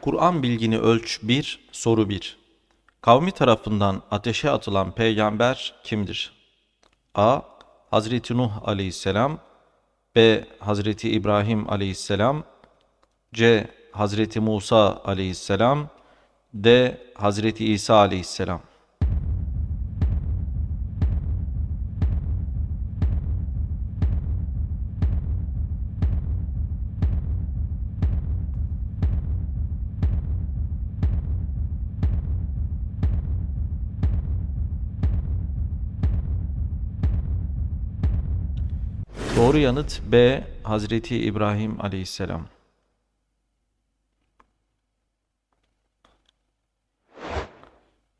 Kur'an bilgini ölç 1, soru 1. Kavmi tarafından ateşe atılan peygamber kimdir? A. Hazreti Nuh aleyhisselam B. Hazreti İbrahim aleyhisselam C. Hazreti Musa aleyhisselam D. Hazreti İsa aleyhisselam Doğru yanıt B. Hazreti İbrahim aleyhisselam.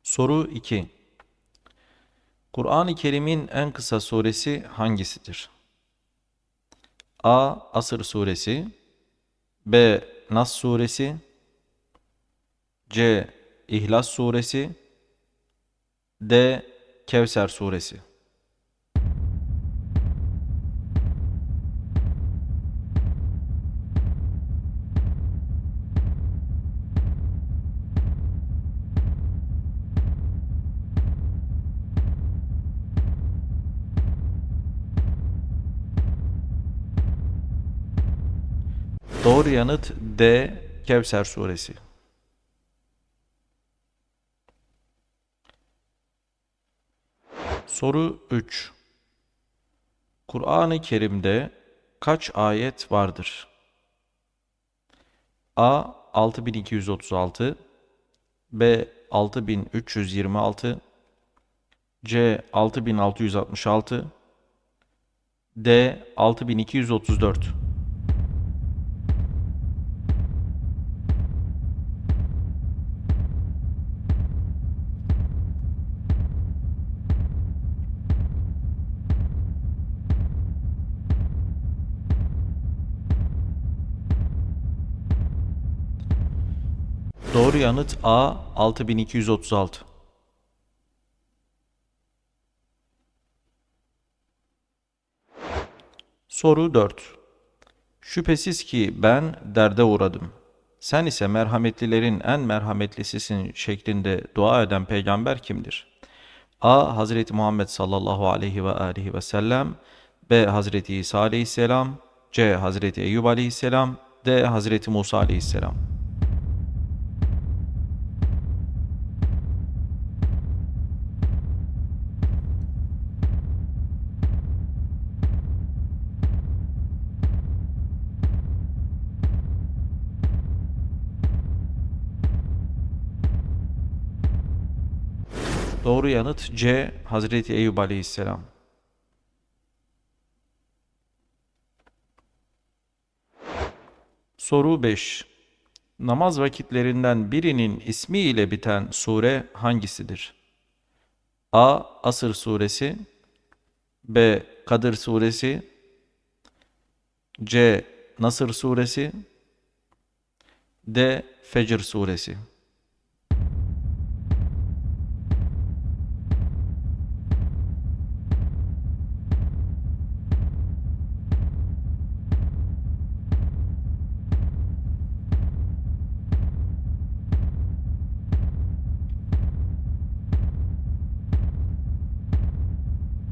Soru 2. Kur'an-ı Kerim'in en kısa suresi hangisidir? A. Asır suresi B. Nas suresi C. İhlas suresi D. Kevser suresi Doğru yanıt D. Kevser suresi. Soru 3. Kur'an-ı Kerim'de kaç ayet vardır? A. 6236 B. 6326 C. 6666 D. 6234 Doğru yanıt A 6236. Soru 4. Şüphesiz ki ben derde uğradım. Sen ise merhametlilerin en merhametlisisin şeklinde dua eden peygamber kimdir? A. Hazreti Muhammed sallallahu aleyhi ve aleyhi ve sellem B. Hazreti İsa aleyhisselam C. Hazreti Eyyub aleyhisselam D. Hazreti Musa aleyhisselam Doğru yanıt C. Hazreti Eyüp Aleyhisselam. Soru 5. Namaz vakitlerinden birinin ismi ile biten sure hangisidir? A. Asır suresi B. Kadir suresi C. Nasır suresi D. Fecr suresi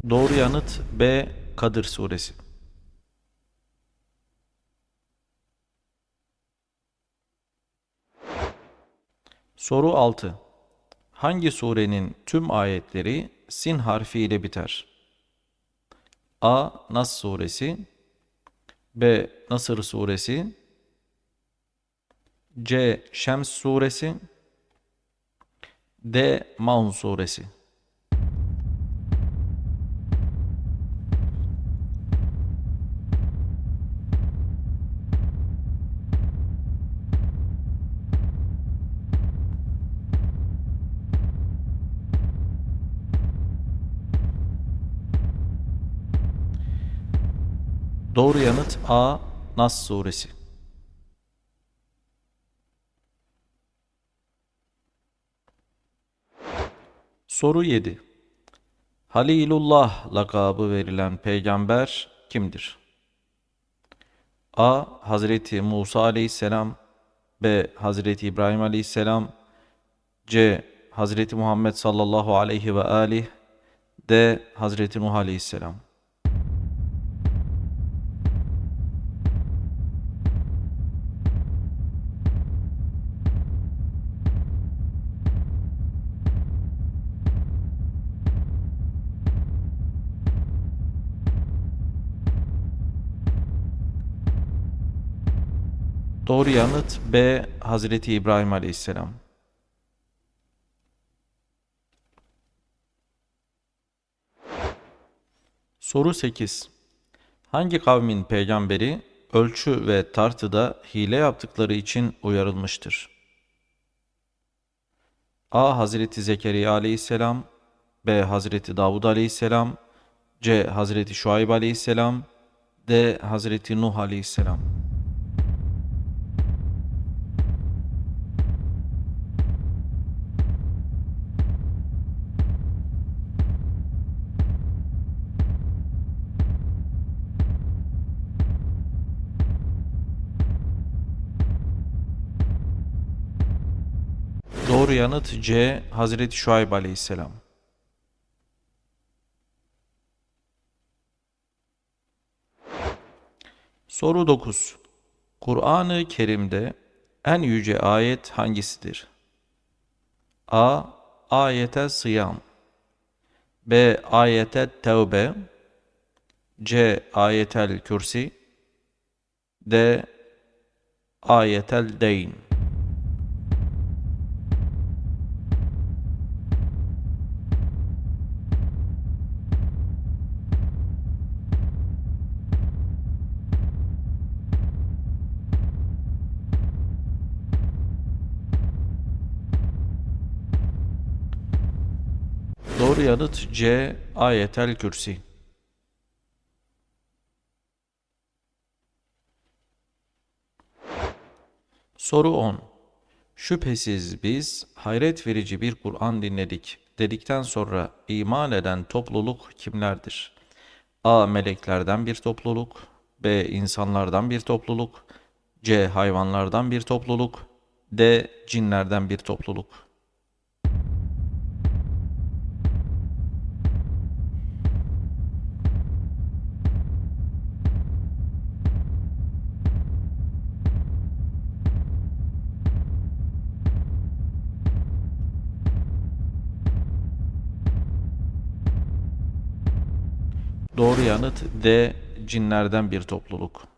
Doğru yanıt B. Kadir suresi. Soru 6. Hangi surenin tüm ayetleri sin harfi ile biter? A. Nas suresi B. Nasır suresi C. Şems suresi D. Maun suresi Doğru yanıt A. Nas suresi. Soru 7. Halilullah lakabı verilen peygamber kimdir? A. Hazreti Musa aleyhisselam B. Hazreti İbrahim Aleyhisselam C. Hazreti Muhammed sallallahu aleyhi ve alih D. Hazreti Nuh Aleyhisselam Doğru yanıt B. Hazreti İbrahim Aleyhisselam. Soru 8. Hangi kavmin peygamberi ölçü ve tartıda hile yaptıkları için uyarılmıştır? A. Hazreti Zekeriya Aleyhisselam B. Hazreti Davud Aleyhisselam C. Hazreti Şuayb Aleyhisselam D. Hazreti Nuh Aleyhisselam Doğru yanıt C. Hazreti Şuayb Aleyhisselam. Soru 9. Kur'an-ı Kerim'de en yüce ayet hangisidir? A. Ayete Sıyam B. Ayete Tevbe C. Ayetel Kürsi D. Ayetel Deyn Doğru yanıt C. Ayetel Kürsi. Soru 10. Şüphesiz biz hayret verici bir Kur'an dinledik dedikten sonra iman eden topluluk kimlerdir? A. Meleklerden bir topluluk B. insanlardan bir topluluk C. Hayvanlardan bir topluluk D. Cinlerden bir topluluk Doğru yanıt D. Cinlerden bir topluluk.